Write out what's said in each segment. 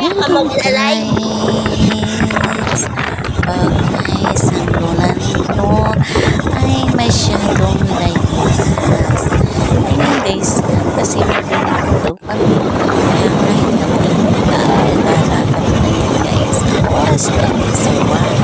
Guys. Pag ninyo ay masyadong layas. Ayun guys, kasi marinig ko daw kami. Kaya kahit na may nag-aalala kami ngayon guys. Oras guys, one.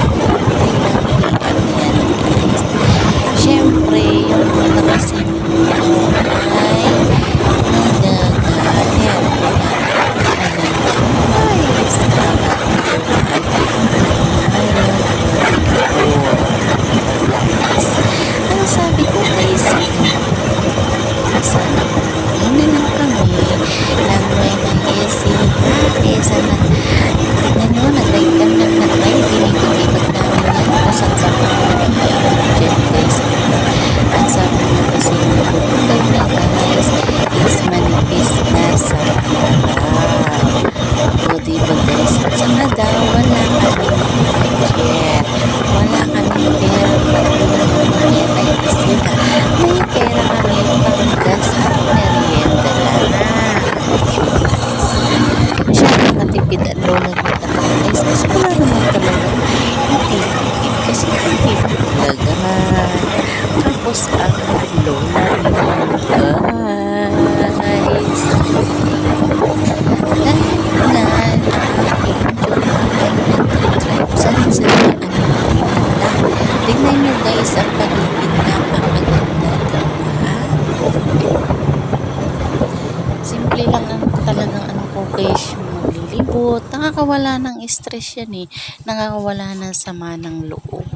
Talaga tapos ang lola guys. Ang nag-drive saan sa ano tignan nyo guys ang paligid napakaganda gawa. Simple lang ang talagang ano ko guys maglilibot. Nakakawala ng stress yan eh nakakawala ng sama ng loob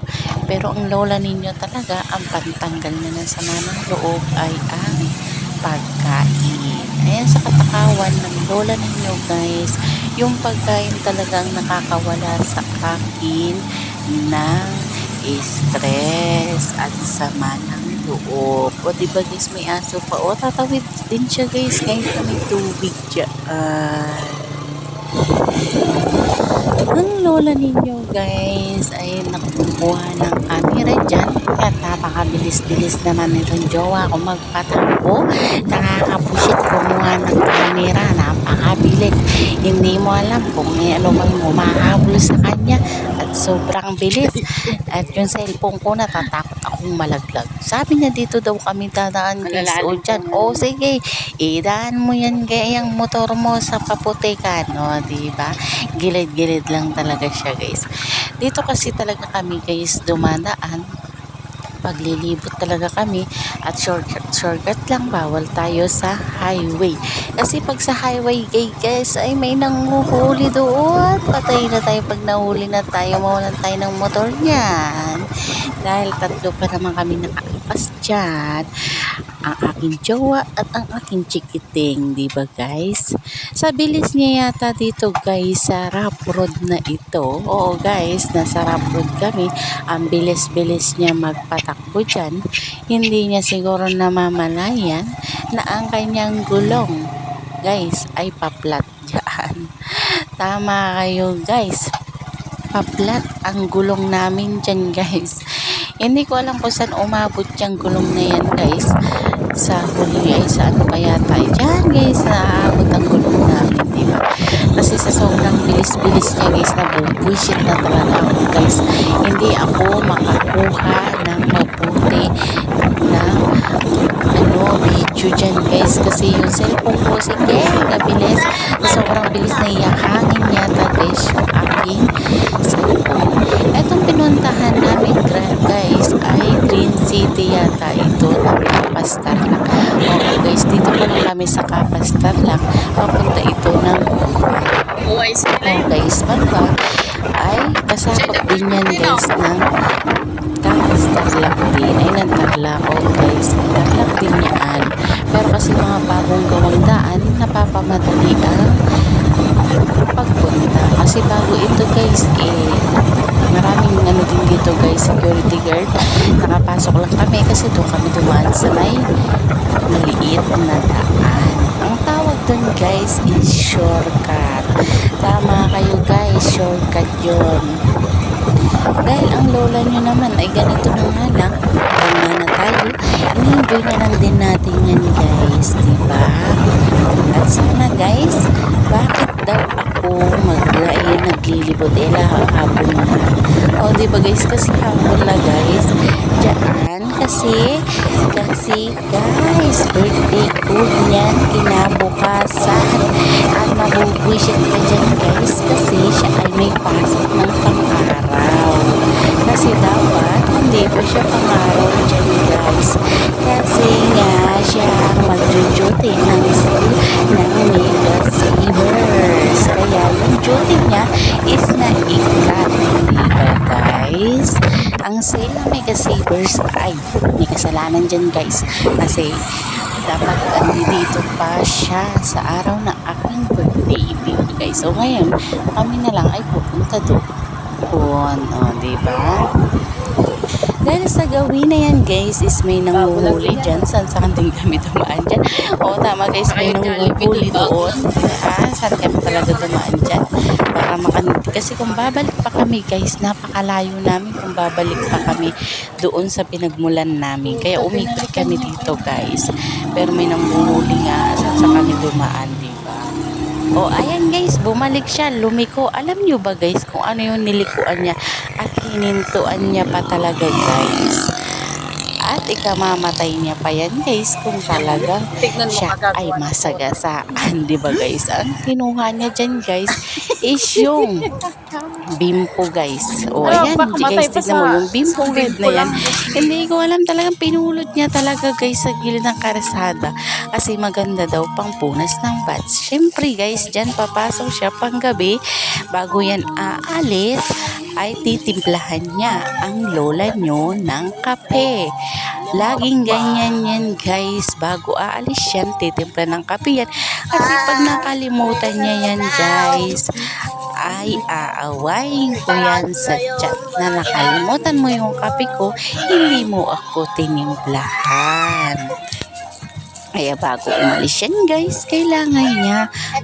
pero ang lola ninyo talaga ang pantanggal na ng sama ng loob ay ang pagkain ayan sa katakawan ng lola ninyo guys yung pagkain talagang nakakawala sa akin ng stress at sama ng loob. O diba guys, may aso pa. O tatawid din siya guys kahit na may tubig dyan. Ang lola ninyo guys ay nakukuha ng camera dyan. At napakabilis-bilis naman nitong jowa kung magpatakbo. Nakakapusit kumuha ng camera. Napakabilis. Hindi mo alam kung may ano mang humahabol sa kanya. At sobrang bilis. At yung cellphone ko natatakot akong malaglag. Sabi niya dito daw kami dadaan guys. o dyan. o sige. Idaan mo yan gayang motor mo sa paputikan o diba? Gilid-gilid lang talaga siya guys. Dito kasi talaga kami guys dumadaan. Paglilibot talaga kami. At shortcut, shortcut lang bawal tayo sa highway. Kasi pag sa highway gay guys ay may nanguhuli doon. Patay na tayo. Pag nahuli na tayo mawalan tayo ng motor niyan dahil tatlo pa naman kami nakalipas dyan ang aking jowa at ang aking chikiting, di ba guys? Sa bilis niya yata dito guys sa rough road na ito. Oo guys, nasa rough road kami. Ang bilis-bilis niya magpatakbo dyan. Hindi niya siguro namamalayan na ang kanyang gulong guys ay paplat dyan. Tama kayo guys. Paplat ang gulong namin dyan guys. Hindi ko alam kung saan umabot yung gulong na yan guys. Sa huli ay sa ano kaya tayo dyan guys. Naabot ang gulong namin diba? Kasi sa sobrang bilis-bilis niya guys nabubuisit na talaga ako guys. Hindi ako makakuha ng mabuti na ano video dyan guys. Kasi yung cellphone ko sige nabilis. Sobrang bilis na iyahangin yata guys yung aking cellphone. Etong pinuntahan namin gra- guys ay City yata ito ng Kapastar lang. Oo guys, dito pa lang kami sa Kapastar lang. Papunta ito ng Oh, guys, Bamba ay kasakot din yan guys ng Kapastar lang din. Ay ng Tarlac. Oh guys, Tarlac din yan. Pero kasi mga bagong gawang daan, napapamadali ang pagpunta. Kasi bago ito guys, eh, maraming ano din dito guys, security guard. Nakapasok lang kami kasi doon kami dumaan sa may maliit na daan. Ang tawag doon guys is shortcut. Tama kayo guys, shortcut yun. Dahil ang lola nyo naman ay ganito na nga lang, tama na tayo, in-enjoy na lang din natin yan guys, di ba? At sana guys, bakit naglilibot eh hapon na. O di ba guys kasi hapon na guys. Diyan kasi kasi guys birthday ko niyan kinabukasan at mabubuisit ka dyan guys kasi siya ay may pasok ng pang-araw. Kasi dapat hindi pa siya pang-araw dyan guys. Kasi nga siya ang magjo-duty ng school ng Mega Savers. Kaya yung duty niya is na ikat. Diba guys? Ang sale ng Mega Savers ay may kasalanan dyan guys. Kasi dapat andito pa siya sa araw ng aking birthday dito guys. So ngayon, kami na lang ay pupunta doon. O, diba? Dahil sa gawin na yan guys is may nanguhuli dyan. Saan saan din kami dumaan dyan. Oo tama guys may nanguhuli doon. Ah, saan kami talaga dumaan dyan. Para makanit. Kasi kung babalik pa kami guys, napakalayo namin kung babalik pa kami doon sa pinagmulan namin. Kaya umikot kami dito guys. Pero may nanguhuli nga saan sa kami dumaan di ba? O ayan guys, bumalik siya, lumiko. Alam nyo ba guys kung ano yung nilikuan niya at hinintuan niya pa talaga guys. At ikamamatay niya pa yan guys kung talagang siya ay ni masagasaan, di ba guys? Ang kinuha niya dyan guys is yung bimpo guys. O Ah, ayan, guys, tignan mo yung bimpo red na yan. Hindi ko alam talagang pinulot niya talaga guys sa gilid ng karsada kasi maganda daw pang punas ng bats. Siyempre guys, dyan papasok siya pang gabi bago yan aalis ay titimplahan niya ang lola nyo ng kape. Laging ganyan yan guys. Bago aalis yan, titimpla ng kape yan. Kasi pag nakalimutan niya yan guys, ay aawayin ko yan sa chat na nakalimutan mo yung kape ko, hindi mo ako tinimplahan. Kaya bago umalis yan guys, kailangan niya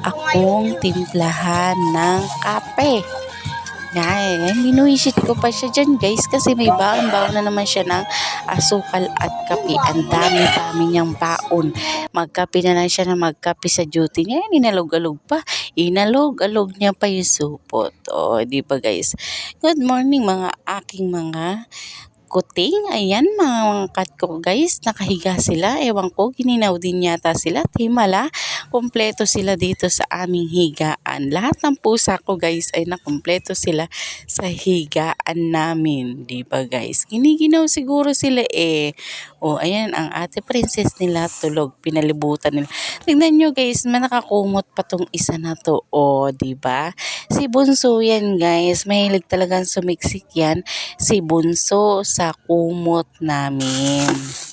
akong timplahan ng kape. Yan, binuisit ko pa siya dyan guys kasi may baon-baon na naman siya ng asukal at kape. Ang dami-dami niyang baon. Magkape na lang siya na magkape sa duty niya. Yan, inalog-alog pa. Inalog-alog niya pa yung supot. O, di ba guys? Good morning mga aking mga kuting. Ayan, mga kat ko guys. Nakahiga sila. Ewan ko, gininaw din yata sila. Himala, kompleto sila dito sa aming higaan. Lahat ng pusa ko guys ay nakompleto sila sa higaan namin. Ba guys? Giniginaw siguro sila eh. O, ayan, ang ate princess nila tulog. Pinalibutan nila. Tignan nyo guys, may nakakumot pa tong isa na to. O, ba? Si Bunso yan guys. Mahilig talagang sumiksik yan. Si Bunso sa kumot namin.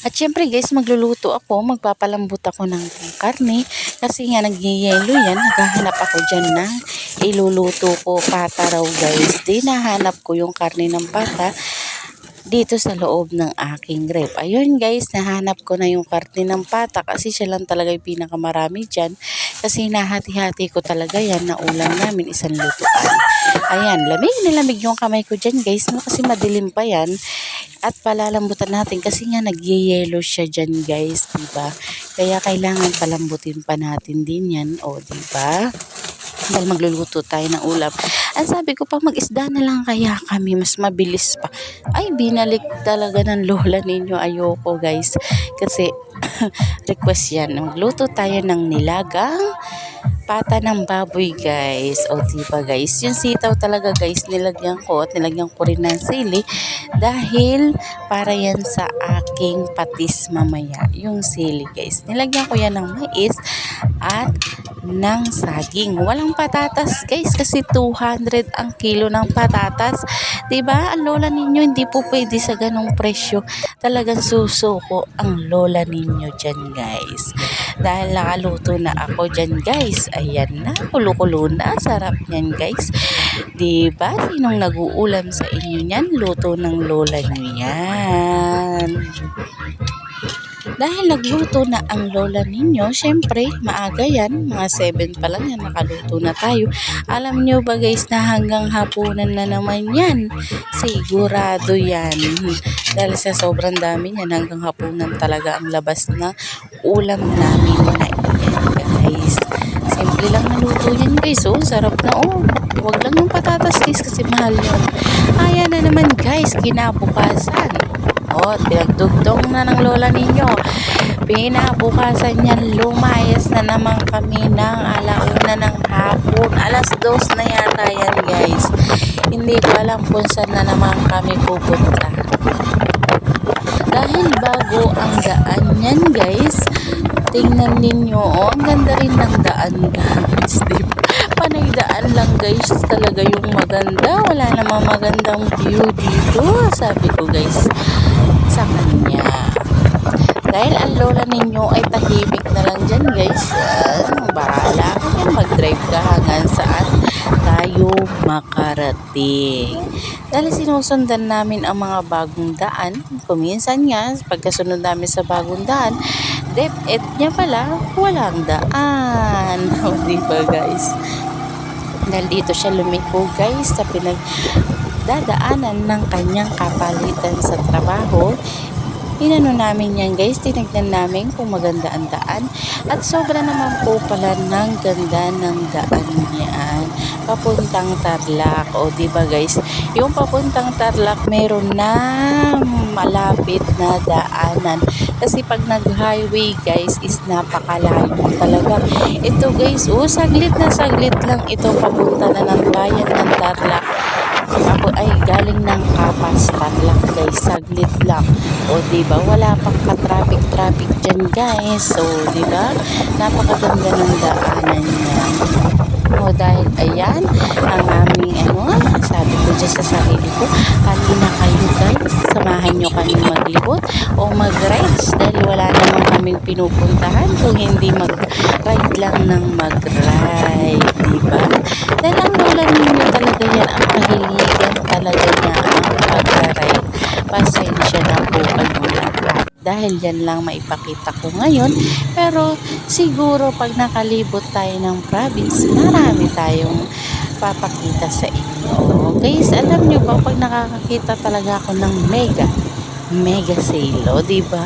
At syempre guys, magluluto ako, magpapalambot ako ng karne kasi nga nagyayelo yan, naghahanap ako dyan na iluluto ko pata raw guys. Di ko yung karne ng pata dito sa loob ng aking rep. Ayun guys, nahanap ko na yung karne ng pata kasi siya lang talaga yung pinakamarami dyan kasi nahati-hati ko talaga yan na ulam namin isang lutuan. Ayan, lamig na lamig yung kamay ko dyan guys no, kasi madilim pa yan at palalambutan natin kasi nga nagyayelo siya dyan guys, diba? Kaya kailangan palambutin pa natin din yan, o diba? Dahil magluluto tayo ng ulam. Ang sabi ko, pag mag-isda na lang kaya kami, mas mabilis pa. Ay, binalik talaga ng lola ninyo. Ayoko guys. Kasi, request yan. Magluto tayo ng nilagang pata ng baboy guys. O diba guys, yung sitaw talaga guys, nilagyan ko at nilagyan ko rin ng sili dahil para yan sa aking patis mamaya. Yung sili guys. Nilagyan ko yan ng mais at ng saging. Walang patatas guys kasi 200 ang kilo ng patatas. 'Di ba? Ang lola ninyo hindi po pwede sa ganong presyo. Talagang susuko ang lola ninyo diyan guys. Dahil nakaluto na ako diyan guys. Ayan na, kulo-kulo na. Sarap niyan guys. 'Di ba? Sinong nag-uulam sa inyo niyan? Luto ng lola niyo yan. Dahil nagluto na ang lola ninyo, syempre, maaga yan. Mga 7 pa lang yan, nakaluto na tayo. Alam nyo ba guys na hanggang hapunan na naman yan? Sigurado yan. Dahil sa sobrang dami yan, hanggang hapunan talaga ang labas na ulam namin na guys. Simple lang naluto yan guys, oh, sarap na oh. Huwag lang yung patatas guys kasi mahal yun. Ayan na naman guys, kinabukasan. Oh, pinagdugtong na ng lola ninyo. Pinabukasan yan, lumayas na naman kami ng alauna ng hapon. Alas dos na yata yan guys. Hindi ko alam kung saan na naman kami pupunta. Dahil bago ang daan yan guys, tingnan ninyo, oh, ang ganda rin ng daan guys? Panay daan lang guys, talaga yung maganda. Wala namang magandang view dito, sabi ko guys, sa kanya. Dahil ang lola ninyo ay tahimik na lang dyan guys, ah, bahala ka dyan, mag-drive ka hanggang saan tayo makarating. Dahil sinusundan namin ang mga bagong daan, kuminsan nga, pagkasunod namin sa bagong daan, DepEd niya pala, walang daan. O, di ba guys? Dahil dito siya lumiko guys sa pinag dadaanan ng kanyang kapalitan sa trabaho. Inano namin yan guys, tinignan namin kung maganda ang daan. At sobra naman po pala ng ganda ng daan niyan. Papuntang Tarlac. O di ba guys, yung papuntang Tarlac meron na malapit na daanan. Kasi pag nag-highway guys is napakalayo talaga. Ito guys, oh saglit na saglit lang ito papunta na ng bayan ng Tarlac. Ako ay galing ng Kapas Tarlac guys, saglit lang. O di ba wala pang ka-traffic traffic diyan guys. So di ba? Napakaganda ng daanan niya. O dahil ayan ang aming ano, sabi ko dyan sa sarili ko, halina kayo guys, samahan nyo kami maglibot o mag-rides dahil wala naman kaming pinupuntahan kung hindi mag-ride lang ng mag-ride, diba? Dahil ang lola ninyo talaga yan, ang kahiligan talaga niya ang mag-ride. Pasensya na po kayo dahil yan lang maipakita ko ngayon. Pero siguro pag nakalibot tayo ng province, marami tayong papakita sa inyo. Guys, alam nyo ba pag nakakakita talaga ako ng mega, mega sale, o, diba?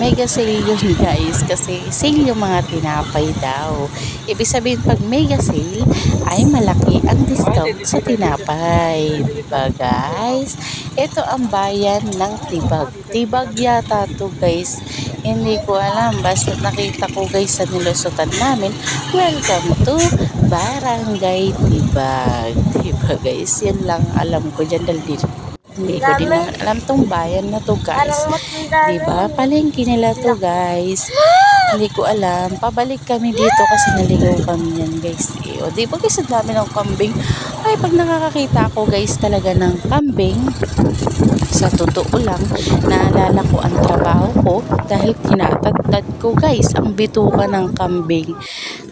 Mega sale yun guys, kasi sale yung mga tinapay daw. Ibig sabihin pag mega sale, ay malaki ang discount sa tinapay. Diba guys? Ito ang bayan ng Tibag. Tibag yata to guys. Hindi ko alam. Basta nakita ko guys sa nilusutan namin. Welcome to Barangay Tibag. Diba guys? Yan lang alam ko dyan dahil dito. Hindi ko din naman alam tong bayan na to guys. Diba? Palengke nila to guys. Hindi ko alam. Pabalik kami dito kasi naligaw kami yan guys. Eh, o di ba guys ang dami ng kambing? Ay pag nakakakita ako guys talaga ng kambing, sa totoo lang, naalala ko ang trabaho ko dahil tinatagtad ko guys ang bituka ng kambing.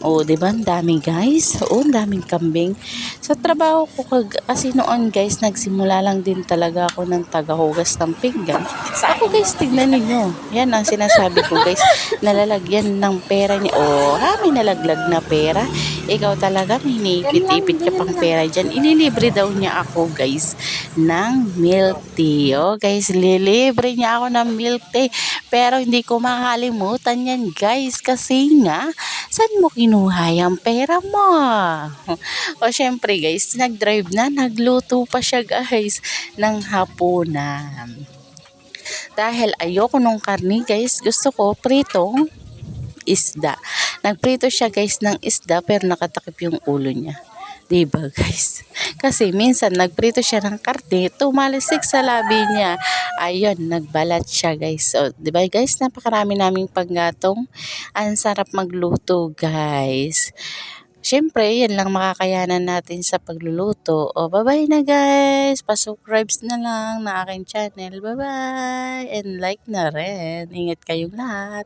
O, di ba? Ang dami guys. Oo, ang daming kambing. Sa trabaho ko kag- kasi noon guys, nagsimula lang din talaga ako ng tagahugas ng pinggan. Sa ako guys, tignan ninyo. Yan ang sinasabi ko guys. Nalalagyan ng pera niya. Oh, ha, may nalaglag na pera. Ikaw talaga, may hinipit-ipit ka pang pera dyan. Ililibre daw niya ako guys ng milk tea. Oh, guys, lilibre niya ako ng milk tea. Pero hindi ko makalimutan yan guys. Kasi nga, saan mo kinuha yung pera mo? o syempre guys, nag-drive na, nagluto pa siya guys ng hapunan. Dahil ayoko nung karni guys, gusto ko pritong isda. Nagprito siya guys ng isda pero nakatakip yung ulo niya. Diba guys? Kasi minsan nagprito siya ng karne, tumalisik sa labi niya. Ayun, nagbalat siya guys. So, diba guys, napakarami naming panggatong. Ang sarap magluto guys. Siyempre, yan lang makakayanan natin sa pagluluto. O, bye-bye na guys. Pa-subscribe na lang na aking channel. Bye-bye. And like na rin. Ingat kayong lahat.